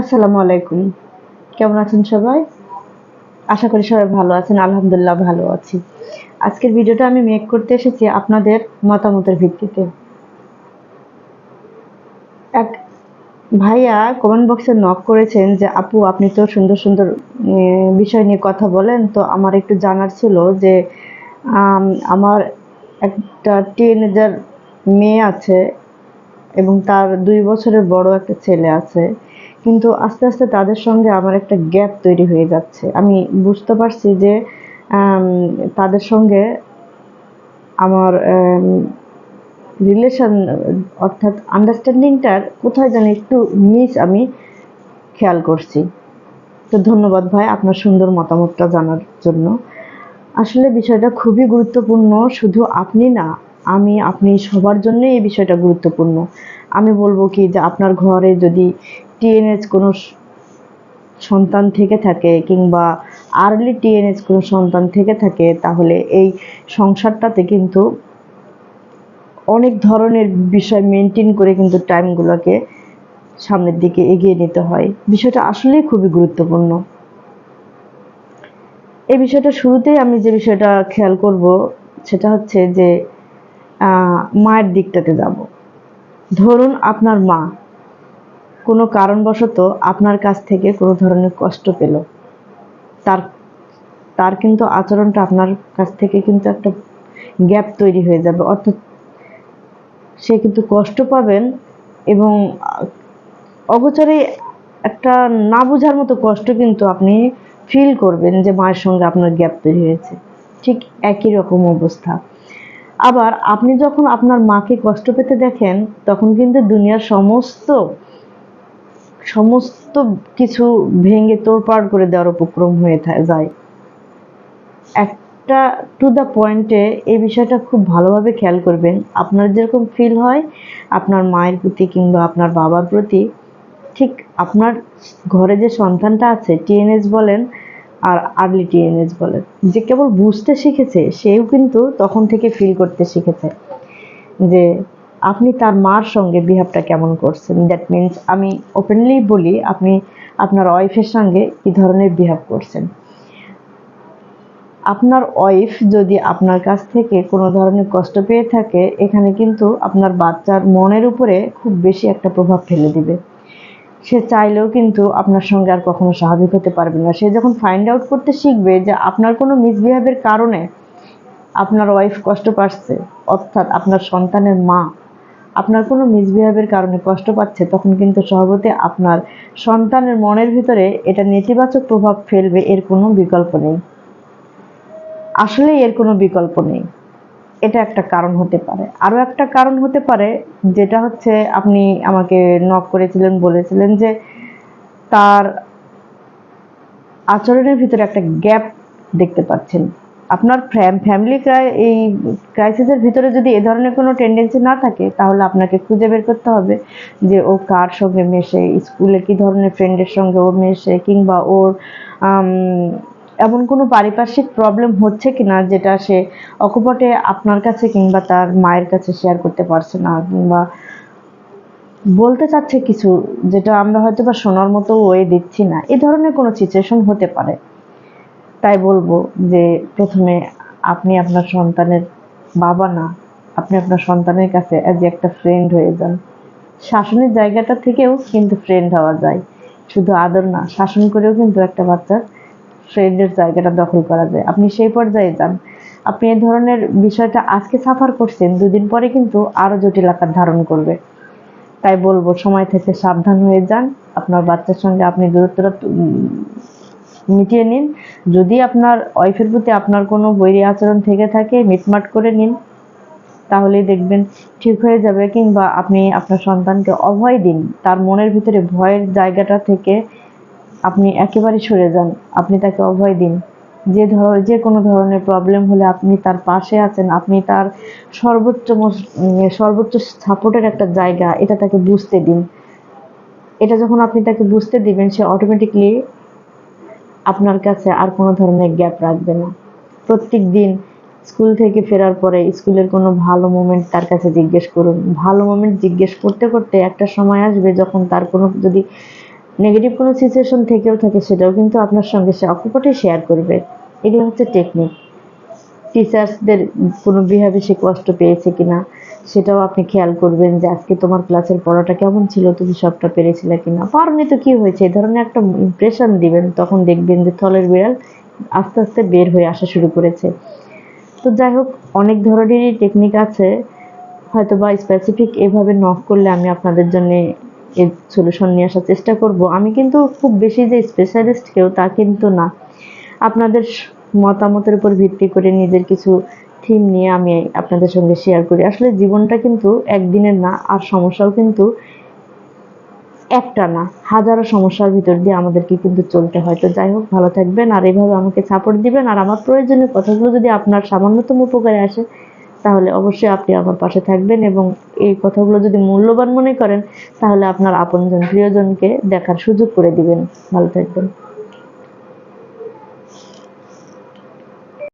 আসসালামু আলাইকুম। কেমন আছেন সবাই? আশা করি সবাই ভালো আছেন, আলহামদুলিল্লাহ ভালো আছি। আজকের ভিডিওটা আমি মেক করতে এসেছি আপনাদের মতামতের ভিত্তিতে। এক ভাইয়া কমেন্ট বক্সে নক করেছেন যে, আপু, আপনি তো সুন্দর সুন্দর বিষয় নিয়ে কথা বলেন। তো আমার একটু জানার ছিল যে আমার একটা টিনেজার মেয়ে আছে এবং তার দুই বছরের বড় একটা ছেলে আছে। কিন্তু আস্তে আস্তে তাদের সঙ্গে আমার একটা গ্যাপ তৈরি হয়ে যাচ্ছে। আমি বুঝতে পারছি যে তাদের সঙ্গে আমার রিলেশন অর্থাৎ আন্ডারস্ট্যান্ডিংটার কোথায় যেন একটু মিস আমি খেয়াল করছি। তো ধন্যবাদ ভাই আপনার সুন্দর মতামতটা জানার জন্য। আসলে বিষয়টা খুবই গুরুত্বপূর্ণ, শুধু আপনি না আমি, আপনি সবার জন্য এই বিষয়টা গুরুত্বপূর্ণ। আমি বলব কি যে আপনার ঘরে যদি টিএনএস কোনো সন্তান থেকে থাকে কিংবা আর্লি টিএনএস কোনো সন্তান থেকে থাকে, তাহলে এই সংসারটাতে কিন্তু অনেক ধরনের বিষয় মেনটেন করে কিন্তু টাইমগুলোকে সামনের দিকে এগিয়ে নিতে হয়। বিষয়টা আসলেই খুবই গুরুত্বপূর্ণ। এই বিষয়টা শুরুতেই আমি যে বিষয়টা খেয়াল করব, সেটা হচ্ছে যে মায়ের দিকটাতে যাব। ধরুন আপনার মা কোনো কারণবশত আপনার কাছ থেকে কোনো ধরনের কষ্ট পেল। তার তার কিন্তু আচরণটা আপনার কাছ থেকে কিন্তু একটা গ্যাপ তৈরি হয়ে যাবে। অর্থাৎ সে কিন্তু কষ্ট পাবেন এবং অগোচরে একটা না বোঝার মতো কষ্ট কিন্তু আপনি ফিল করবেন যে মায়ের সঙ্গে আপনার গ্যাপ তৈরি হয়েছে। ঠিক একই রকম অবস্থা। আবার আপনি যখন আপনার মাকে কষ্ট পেতে দেখেন, তখন কিন্তু দুনিয়ার সমস্ত সমস্ত কিছু ভেঙে তোড়পাড় করে দেওয়ার উপক্রম হয়ে যায়। একটা টু দ্য পয়েন্টে এই বিষয়টা খুব ভালোভাবে খেয়াল করবেন। আপনার যেরকম ফিল হয়, আপনার মায়ের প্রতি কিংবা আপনার বাবার প্রতি, ঠিক আপনার ঘরে যে সন্তানটা আছে টিএনএস বলেন আর আর্লি টিএনএস বলেন যে কেবল বুঝতে শিখেছে, সেও কিন্তু তখন থেকে ফিল করতে শিখেছে যে আপনি তার মার সঙ্গে বিহেভটা কেমন করছেন। দ্যাট মিন্স আমি ওপেনলি বলি, আপনি আপনার ওয়াইফের সঙ্গে কি ধরনের বিহেভ করছেন। আপনার ওয়াইফ যদি আপনার কাছ থেকে কোনো ধরনের কষ্ট পেয়ে থাকে, এখানে কিন্তু আপনার বাচ্চার মনের উপরে খুব বেশি একটা প্রভাব ফেলে দিবে। সে চাইলেও কিন্তু আপনার সঙ্গে আর কখনো স্বাভাবিক হতে পারবে না। সে যখন ফাইন্ড আউট করতে শিখবে যে আপনার কোনো মিসবিহেভের কারণে আপনার ওয়াইফ কষ্ট পাচ্ছে, অর্থাৎ আপনার সন্তানের মা আপনার কোনো মিসবিহেভের কারণে কষ্ট পাচ্ছে, তখন কিন্তু স্বভাবতে আপনার সন্তানের মনের ভিতরে এটা নেতিবাচক প্রভাব ফেলবে, এর কোনো বিকল্প নেই। আসলে এর কোনো বিকল্প নেই। এটা একটা কারণ হতে পারে। আরও একটা কারণ হতে পারে, যেটা হচ্ছে আপনি আমাকে নক করেছিলেন, বলেছিলেন যে তার আচরণের ভিতরে একটা গ্যাপ দেখতে পাচ্ছেন। আপনার ফ্যামিলি এই ক্রাইসিসের ভিতরে যদি এ ধরনের কোনো টেন্ডেন্সি না থাকে, তাহলে আপনাকে খুঁজে বের করতে হবে যে ও কার সঙ্গে মেশে, স্কুলে কি ধরনের ফ্রেন্ডের সঙ্গে ও মেশে, কিংবা ওর এমন কোনো পারিপার্শ্বিক প্রবলেম হচ্ছে কিনা যেটা সে অকপটে আপনার কাছে কিংবা তার মায়ের কাছে শেয়ার করতে পারছে না? কিংবা বলতে চাচ্ছে কিছু যেটা আমরা হয়তো বা শোনার মতো ওয়ে দিচ্ছি না। এ ধরনের কোনো সিচুয়েশন হতে পারে। তাই বলব যে প্রথমে আপনি আপনার সন্তানের বাবা না, আপনি আপনার সন্তানের কাছে অ্যাজ একটা ফ্রেন্ড হয়ে যান। শাসনের জায়গাটা থেকেও কিন্তু ফ্রেন্ড হওয়া যায়। শুধু আদর না, শাসন করেও কিন্তু একটা বাচ্চার ফ্রেন্ডের জায়গাটা দখল করা যায়। আপনি সেই পর্যায়ে যান। আপনি এই ধরনের বিষয়টা আজকে সাফার করছেন, দুদিন পরে কিন্তু আরও জটিল আকার ধারণ করবে। তাই বলব, সময় থেকে সাবধান হয়ে যান। আপনার বাচ্চার সঙ্গে আপনি দূরত্বটা মিটিয়ে নিন। যদি আপনার ওয়াইফের প্রতি আপনার কোনো বৈরী আচরণ থেকে থাকে, মিটমাট করে নিন। তাহলেই দেখবেন ঠিক হয়ে যাবে, কিংবা আপনি আপনার সন্তানকে অভয় দিন। তার মনের ভিতরে ভয়ের জায়গাটা থেকে আপনি একেবারে সরে যান, আপনি তাকে অভয় দিন। যে ধর, যে কোনো ধরনের প্রবলেম হলে আপনি তার পাশে আছেন, আপনি তার সর্বোচ্চ সর্বোচ্চ সাপোর্টের একটা জায়গা, এটা তাকে বুঝতে দিন। এটা যখন আপনি তাকে বুঝতে দিবেন, সে অটোমেটিকলি আপনার কাছে আর কোনো ধরনের গ্যাপ রাখবে না। প্রত্যেক দিন স্কুল থেকে ফেরার পরে স্কুলের কোনো ভালো মোমেন্ট তার কাছে জিজ্ঞেস করুন। ভালো মোমেন্ট জিজ্ঞেস করতে করতে একটা সময় আসবে যখন তার কোনো যদি নেগেটিভ কোনো সিচুয়েশন থেকেও থাকে, সেটাও কিন্তু আপনার সঙ্গে সে অকপটে শেয়ার করবে। এগুলো হচ্ছে টেকনিক টিচার্সদের কোনো বিহেভে সে কষ্ট পেয়েছে কিনা, সেটাও আপনি খেয়াল করবেন যে আজকে তোমার ক্লাসের পড়াটা কেমন ছিল, তুমি সবটা পেরেছিলে কিনা। পারনি তো কি হয়েছে এই ধরনের একটা ইমপ্রেশন দিবেন, তখন দেখবেন যে থলের বিড়াল আস্তে আস্তে বের হয়ে আসা শুরু করেছে। তো যাই হোক, অনেক ধরনেরই টেকনিক আছে। হয়তো বা স্পেসিফিক এভাবে নক করলে আমি আপনাদের জন্য সলিউশন নিয়ে আসার চেষ্টা করব। আমি কিন্তু খুব বেশি যে স্পেশালিস্ট কেউ তা কিন্তু না। আপনাদের মতামতের উপর ভিত্তি করে নিজের কিছু থিম নিয়ে আমি আপনাদের সঙ্গে শেয়ার করি। আসলে জীবনটা কিন্তু একদিনের না, আর সমস্যাও কিন্তু একটা না। হাজারো সমস্যার ভিতর দিয়ে আমাদেরকে কিন্তু চলতে হয়। তো যাই হোক, ভালো থাকবেন, আর এভাবে আমাকে সাপোর্ট দিবেন। আর আমার প্রয়োজনীয় কথাগুলো যদি আপনার সামান্যতম উপকারে আসে তাহলে অবশ্যই আপনি আমার পাশে থাকবেন এবং এই কথাগুলো যদি মূল্যবান মনে করেন, তাহলে আপনার আপনজন প্রিয়জনকে দেখার সুযোগ করে দিবেন। ভালো থাকবেন।